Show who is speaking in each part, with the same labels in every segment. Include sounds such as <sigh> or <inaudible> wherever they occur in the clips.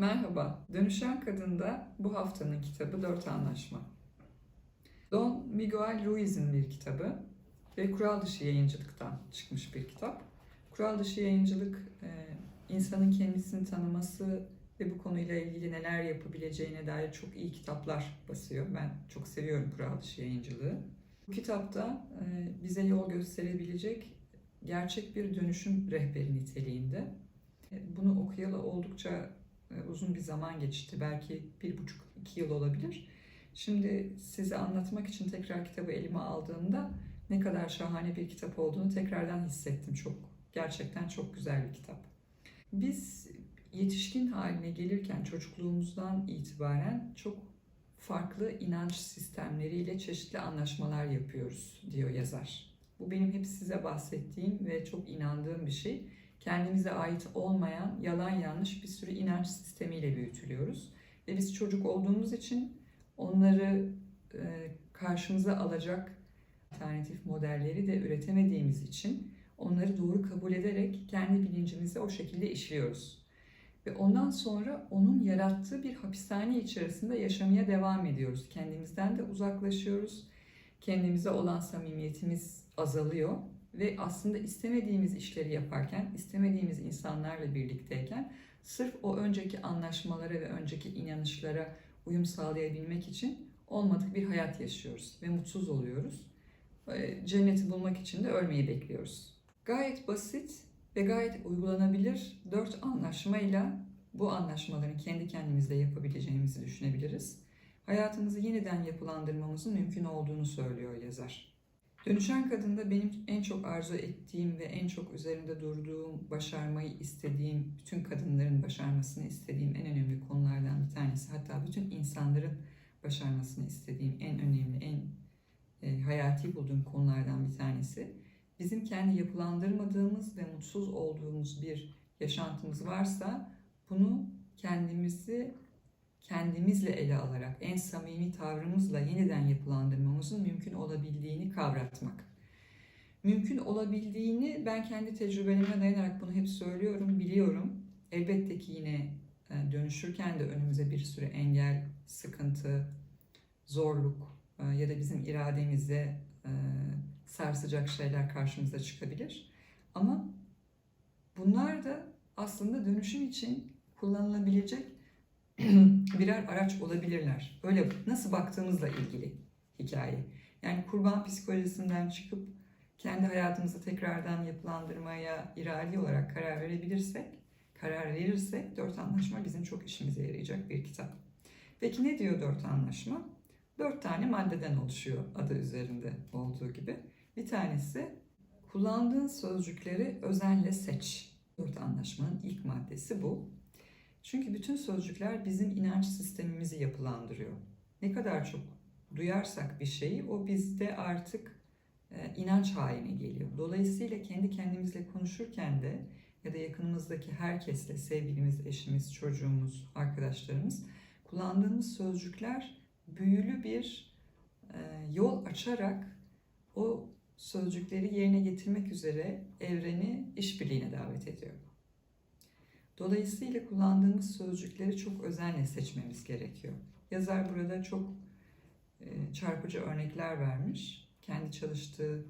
Speaker 1: Merhaba, Dönüşen Kadın'da bu haftanın kitabı Dört Anlaşma. Don Miguel Ruiz'in bir kitabı ve kural dışı yayıncılıktan çıkmış bir kitap. Kural dışı yayıncılık, e, insanın kendisini tanıması ve bu konuyla ilgili neler yapabileceğine dair çok iyi kitaplar basıyor. Ben çok seviyorum kural dışı yayıncılığı. Bu kitapta e, bize yol gösterebilecek gerçek bir dönüşüm rehberi niteliğinde. E, Bunu okuyalı oldukça uzun bir zaman geçti. Belki bir buçuk, iki yıl olabilir. Şimdi size anlatmak için tekrar kitabı elime aldığımda ne kadar şahane bir kitap olduğunu tekrardan hissettim. Çok gerçekten çok güzel bir kitap. Biz yetişkin haline gelirken çocukluğumuzdan itibaren çok farklı inanç sistemleriyle çeşitli anlaşmalar yapıyoruz diyor yazar. Bu benim hep size bahsettiğim ve çok inandığım bir şey kendimize ait olmayan yalan yanlış bir sürü inanç sistemiyle büyütülüyoruz. Ve biz çocuk olduğumuz için onları e, karşımıza alacak alternatif modelleri de üretemediğimiz için onları doğru kabul ederek kendi bilincimizi o şekilde işliyoruz. Ve ondan sonra onun yarattığı bir hapishane içerisinde yaşamaya devam ediyoruz. Kendimizden de uzaklaşıyoruz. Kendimize olan samimiyetimiz azalıyor ve aslında istemediğimiz işleri yaparken, istemediğimiz insanlarla birlikteyken sırf o önceki anlaşmalara ve önceki inanışlara uyum sağlayabilmek için olmadık bir hayat yaşıyoruz ve mutsuz oluyoruz. Ee, Cenneti bulmak için de ölmeyi bekliyoruz. Gayet basit ve gayet uygulanabilir dört anlaşmayla bu anlaşmaların kendi kendimizle yapabileceğimizi düşünebiliriz. Hayatımızı yeniden yapılandırmamızın mümkün olduğunu söylüyor yazar. Dönüşen Kadın'da benim en çok arzu ettiğim ve en çok üzerinde durduğum, başarmayı istediğim, bütün kadınların başarmasını istediğim en önemli konulardan bir tanesi. Hatta bütün insanların başarmasını istediğim en önemli, en e, hayati bulduğum konulardan bir tanesi. Bizim kendi yapılandırmadığımız ve mutsuz olduğumuz bir yaşantımız varsa bunu kendimizi kendimizle ele alarak en samimi tavrımızla yeniden yapılandırmamızın mümkün olabildiğini kavratmak. Mümkün olabildiğini ben kendi tecrübelerime dayanarak bunu hep söylüyorum, biliyorum. Elbette ki yine e, dönüşürken de önümüze bir sürü engel, sıkıntı, zorluk e, ya da bizim irademize e, sarsacak şeyler karşımıza çıkabilir. Ama bunlar da aslında dönüşüm için kullanılabilecek <clears throat> birer araç olabilirler. Öyle nasıl baktığımızla ilgili hikaye. Yani kurban psikolojisinden çıkıp kendi hayatımızı tekrardan yapılandırmaya iradi olarak karar verebilirsek, karar verirsek dört anlaşma bizim çok işimize yarayacak bir kitap. Peki ne diyor dört anlaşma? Dört tane maddeden oluşuyor adı üzerinde olduğu gibi. Bir tanesi kullandığın sözcükleri özenle seç. Dört anlaşmanın ilk maddesi bu. Çünkü bütün sözcükler bizim inanç sistemimizi yapılandırıyor. Ne kadar çok duyarsak bir şeyi o bizde artık e, inanç haline geliyor. Dolayısıyla kendi kendimizle konuşurken de ya da yakınımızdaki herkesle, sevgilimiz, eşimiz, çocuğumuz, arkadaşlarımız kullandığımız sözcükler büyülü bir e, yol açarak o sözcükleri yerine getirmek üzere evreni işbirliğine davet ediyor. Dolayısıyla kullandığımız sözcükleri çok özenle seçmemiz gerekiyor. Yazar burada çok e, çarpıcı örnekler vermiş. Kendi çalıştığı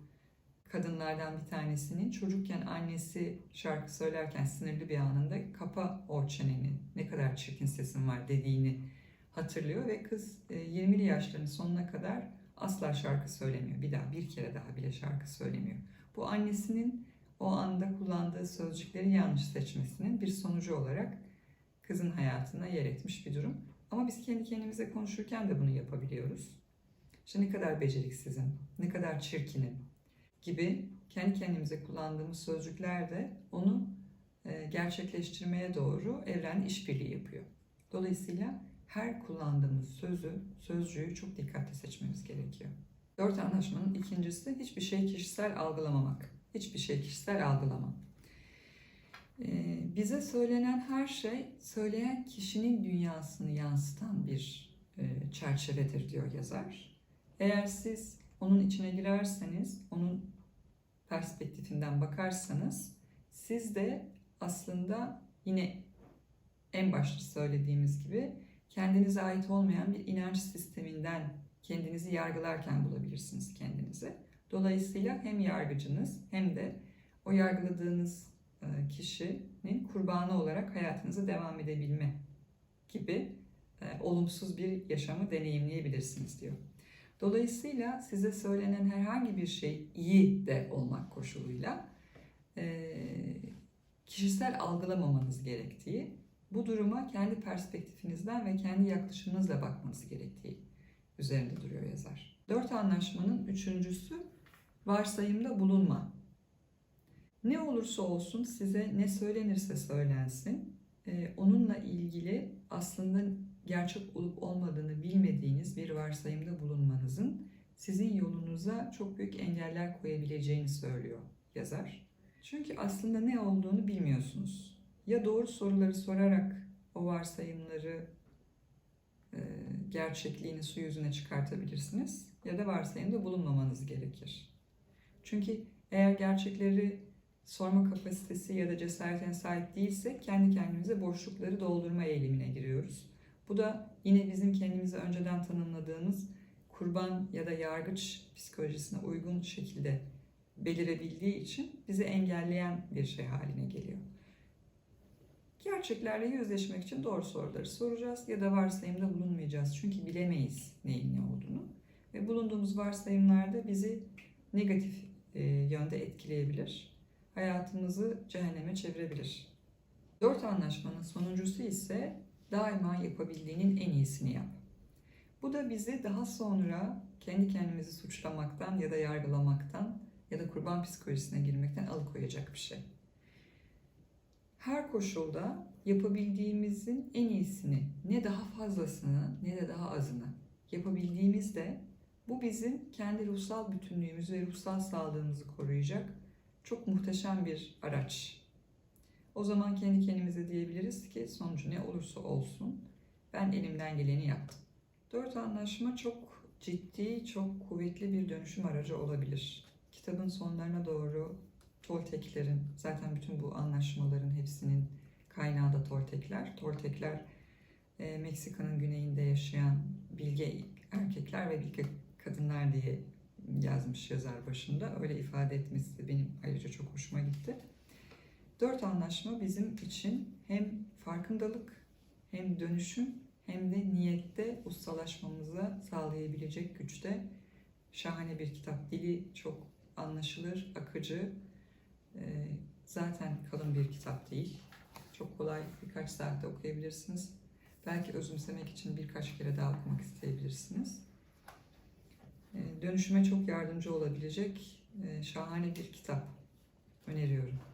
Speaker 1: kadınlardan bir tanesinin çocukken annesi şarkı söylerken sinirli bir anında kapa o çeneni ne kadar çirkin sesin var dediğini hatırlıyor ve kız 20'li yaşlarının sonuna kadar asla şarkı söylemiyor. Bir daha bir kere daha bile şarkı söylemiyor. Bu annesinin o anda kullandığı sözcükleri yanlış seçmesinin bir sonucu olarak kızın hayatına yer etmiş bir durum. Ama biz kendi kendimize konuşurken de bunu yapabiliyoruz. İşte ne kadar beceriksizim, ne kadar çirkinim gibi kendi kendimize kullandığımız sözcükler de onu e, gerçekleştirmeye doğru evren işbirliği yapıyor. Dolayısıyla her kullandığımız sözü, sözcüğü çok dikkatli seçmemiz gerekiyor. Dört anlaşmanın ikincisi hiçbir şey kişisel algılamamak. Hiçbir şey kişisel algılama. Ee, bize söylenen her şey söyleyen kişinin dünyasını yansıtan bir e, çerçevedir diyor yazar. Eğer siz onun içine girerseniz, onun perspektifinden bakarsanız siz de aslında yine en başta söylediğimiz gibi kendinize ait olmayan bir inanç sisteminden kendinizi yargılarken bulabilirsiniz kendinizi. Dolayısıyla hem yargıcınız hem de o yargıladığınız e, kişinin kurbanı olarak hayatınıza devam edebilme gibi e, olumsuz bir yaşamı deneyimleyebilirsiniz diyor. Dolayısıyla size söylenen herhangi bir şey iyi de olmak koşuluyla e, kişisel algılamamanız gerektiği, bu duruma kendi perspektifinizden ve kendi yaklaşımınızla bakmanız gerektiği üzerinde duruyor yazar. Dört anlaşmanın üçüncüsü varsayımda bulunma. Ne olursa olsun size ne söylenirse söylensin, e, onunla ilgili aslında gerçek olup olmadığını bilmediğiniz bir varsayımda bulunmanızın sizin yolunuza çok büyük engeller koyabileceğini söylüyor yazar. Çünkü aslında ne olduğunu bilmiyorsunuz. Ya doğru soruları sorarak o varsayımları e, gerçekliğini su yüzüne çıkartabilirsiniz ya da varsayımda bulunmamanız gerekir. Çünkü eğer gerçekleri sorma kapasitesi ya da cesaretine sahip değilsek kendi kendimize boşlukları doldurma eğilimine giriyoruz. Bu da yine bizim kendimize önceden tanımladığımız kurban ya da yargıç psikolojisine uygun şekilde belirebildiği için bizi engelleyen bir şey haline geliyor. Gerçeklerle yüzleşmek için doğru soruları soracağız ya da varsayımda bulunmayacağız. Çünkü bilemeyiz neyin ne olduğunu. Ve bulunduğumuz varsayımlarda bizi negatif e, yönde etkileyebilir. Hayatımızı cehenneme çevirebilir. Dört anlaşmanın sonuncusu ise daima yapabildiğinin en iyisini yap. Bu da bizi daha sonra kendi kendimizi suçlamaktan ya da yargılamaktan ya da kurban psikolojisine girmekten alıkoyacak bir şey. Her koşulda yapabildiğimizin en iyisini, ne daha fazlasını ne de daha azını yapabildiğimizde bu bizim kendi ruhsal bütünlüğümüzü ve ruhsal sağlığımızı koruyacak çok muhteşem bir araç. O zaman kendi kendimize diyebiliriz ki sonucu ne olursa olsun ben elimden geleni yaptım. Dört anlaşma çok ciddi, çok kuvvetli bir dönüşüm aracı olabilir. Kitabın sonlarına doğru Tolteklerin, zaten bütün bu anlaşmaların hepsinin kaynağı da Toltekler. Toltekler e, Meksika'nın güneyinde yaşayan bilge erkekler ve bilge kadınlar diye yazmış yazar başında. Öyle ifade etmesi de benim ayrıca çok hoşuma gitti. Dört anlaşma bizim için hem farkındalık hem dönüşüm hem de niyette ustalaşmamıza sağlayabilecek güçte şahane bir kitap. Dili çok anlaşılır, akıcı. Ee, zaten kalın bir kitap değil. Çok kolay birkaç saatte okuyabilirsiniz. Belki özümsemek için birkaç kere daha okumak isteyebilirsiniz. Ee, dönüşüme çok yardımcı olabilecek e, şahane bir kitap öneriyorum.